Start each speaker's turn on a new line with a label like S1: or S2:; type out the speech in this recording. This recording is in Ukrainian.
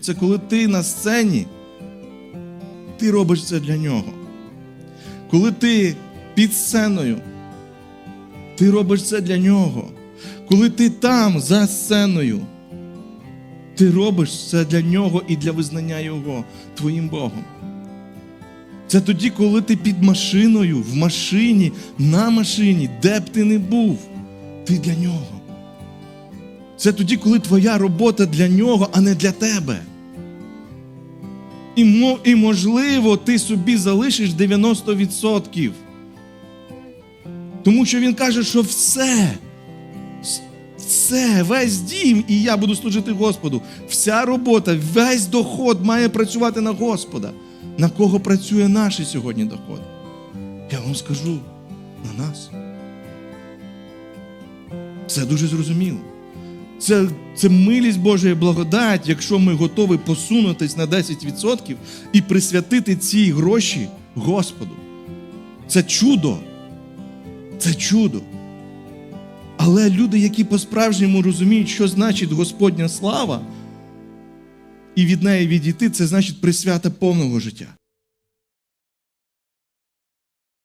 S1: Це коли ти на сцені, ти робиш це для нього. Коли ти під сценою, ти робиш це для нього. Коли ти там за сценою, ти робиш це для нього і для визнання Його твоїм Богом. Це тоді, коли ти під машиною, в машині, на машині, де б ти не був, ти для нього. Це тоді, коли твоя робота для нього, а не для тебе. І, і можливо, ти собі залишиш 90%. Тому що він каже, що все, все, весь дім, і я буду служити Господу. Вся робота, весь доход має працювати на Господа. На кого працює наш сьогодні доход? Я вам скажу на нас. Це дуже зрозуміло. Це, це милість Божа і благодать, якщо ми готові посунутись на 10% і присвятити ці гроші Господу. Це чудо. Це чудо. Але люди, які по-справжньому розуміють, що значить Господня слава, і від неї відійти, це значить присвята повного життя.